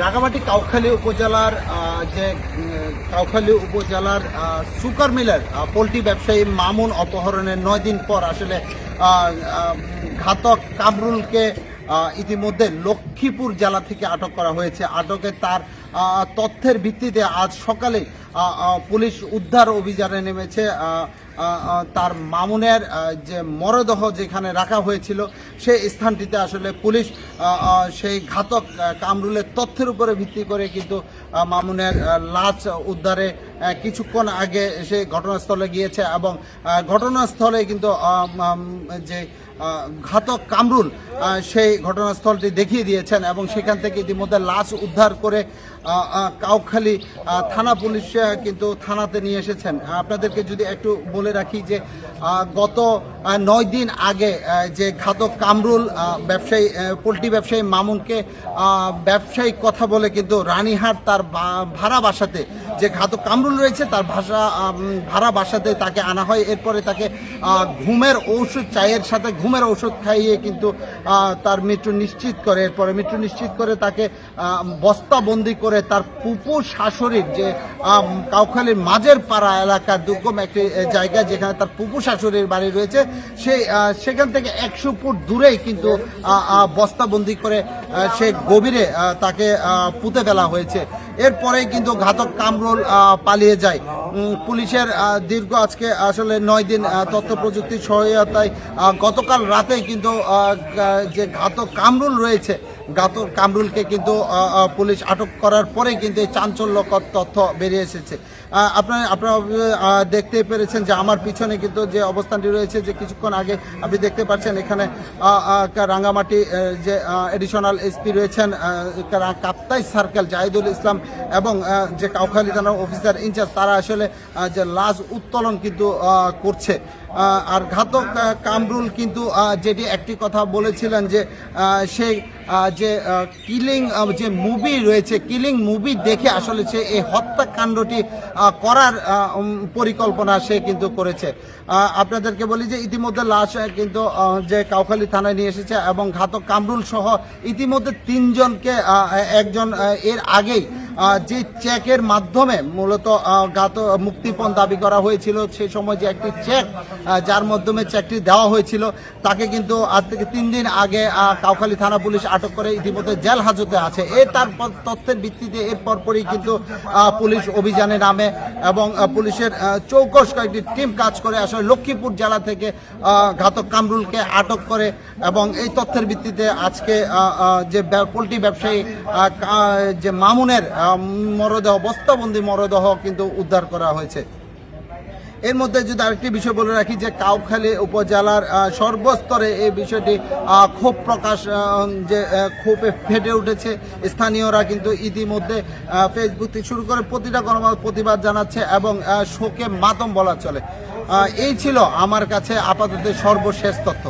রাঙামাটি কাউখালী উপজেলার যে কাউখালী উপজেলার সুকার মিলের পোলট্রি ব্যবসায়ী মামুন অপহরণের নয় দিন পর আসলে ঘাতক কামরুলকে ইতিমধ্যে লক্ষ্মীপুর জেলা থেকে আটক করা হয়েছে। আটকে তার তথ্যের ভিত্তিতে আজ সকালে পুলিশ উদ্ধার অভিযানে নেমেছে। তার মামুনের যে মরদেহ যেখানে রাখা হয়েছিল, সেই স্থানটিতে আসলে পুলিশ সেই ঘাতক কামরুলের তথ্যের উপরে ভিত্তি করে কিন্তু মামুনের লাশ উদ্ধারে কিছুক্ষণ আগে সে ঘটনাস্থলে গিয়েছে এবং ঘটনাস্থলে কিন্তু যে ঘাতক কামরুল সেই ঘটনাস্থলটি দেখিয়ে দিয়েছেন এবং সেখান থেকে ইতিমধ্যে লাশ উদ্ধার করে কাউখালী থানা পুলিশ কিন্তু থানাতে নিয়ে এসেছেন। আপনাদেরকে যদি একটু বলে রাখি যে গত নয় দিন আগে যে ঘাতক কামরুল ব্যবসায়ী পোলট্রি ব্যবসায়ী মামুনকে ব্যবসায়িক কথা বলে কিন্তু রানীহাট তার ভাড়া বাসাতে যে ঘাতক কামরুল রয়েছে, তার ভাষা ভাড়া বাসাতে তাকে আনা হয়। এরপরে তাকে ঘুমের ঔষধ, চায়ের সাথে ঘুমের ঔষধ খাইয়ে কিন্তু তার মৃত্যু নিশ্চিত করে। এরপরে মৃত্যু নিশ্চিত করে তাকে বস্তাবন্দি করে তার পুপু শাশুড়ির যে কাউখালীর মাঝের পাড়া এলাকার দুর্গম একটি জায়গা যেখানে তার পুপু শাশুড়ির বাড়ি রয়েছে সেই সেখান থেকে একশো ফুট দূরেই কিন্তু বস্তাবন্দি করে সে গভীরে তাকে পুঁতে ফেলা হয়েছে। এরপরে কিন্তু ঘাতক কামরুল পালিয়ে যায়। পুলিশের দীর্ঘ আজকে আসলে নয় দিন তথ্য প্রযুক্তির সহায়তায় গতকাল রাতে কিন্তু যে ঘাতক কামরুল রয়েছে ঘাতক কামরুলকে কিন্তু পুলিশ আটক করার পরে কিন্তু এই চাঞ্চল্যকর তথ্য বেরিয়ে এসেছে। আপনারা আপনারা দেখতে পেরেছেন যে আমার পিছনে কিন্তু যে অবস্থানটি রয়েছে, যে কিছুক্ষণ আগে আপনি দেখতে পাচ্ছেন এখানে রাঙ্গামাটি যে এডিশনাল এসপি রয়েছেন কাপ্তাই সার্কেল জাহিদুল ইসলাম এবং যে কাউখালী থানার অফিসার ইনচার্জ তারা আসলে যে লাশ উত্তোলন কিন্তু করছে। আর ঘাতক কামরুল কিন্তু যেটি একটি কথা বলেছিলেন যে সেই যে কিলিং যে মুভি রয়েছে, কিলিং মুভি দেখে আসলে সে এই হত্যাকাণ্ডটি করার পরিকল্পনা সে কিন্তু করেছে। আপনাদেরকে বলি যে ইতিমধ্যে লাশ কিন্তু যে কাউখালী থানায় নিয়ে এসেছে এবং ঘাতক কামরুল সহ ইতিমধ্যে তিনজনকে একজন এর আগেই যে চেকের মাধ্যমে মূলত গাত, মুক্তিপণ দাবি করা হয়েছিল, সেই সময় যে একটি চেক যার মাধ্যমে চেকটি দেওয়া হয়েছিল, তাকে কিন্তু আজ থেকে তিন দিন আগে কাউখালী থানা পুলিশ আটক করে ইতিমধ্যে জেল হাজতে আছে। এর তারপর তথ্যের ভিত্তিতে এর পরপরই কিন্তু পুলিশ অভিযানে নামে এবং পুলিশের চৌকস কয়েকটি টিম কাজ করে আসলে লক্ষ্মীপুর জেলা থেকে ঘাতক কামরুলকে আটক করে এবং এই তথ্যের ভিত্তিতে আজকে যে পোলট্রি ব্যবসায়ী যে মামুনের মরদেহ, বস্তাবন্দি মরদেহ কিন্তু উদ্ধার করা হয়েছে। এর মধ্যে যদি আরেকটি বিষয় বলে রাখি যে, কাউখালী উপজেলার সর্বস্তরে এই বিষয়টি ক্ষোভ প্রকাশ যে ক্ষোভে ফেটে উঠেছে। স্থানীয়রা কিন্তু ইতিমধ্যে ফেসবুক থেকে শুরু করে প্রতিটা গণমাধ্যম প্রতিবাদ জানাচ্ছে এবং শোকে মাতম বলা চলে। এই ছিল আমার কাছে আপাতত সর্বশেষ তথ্য।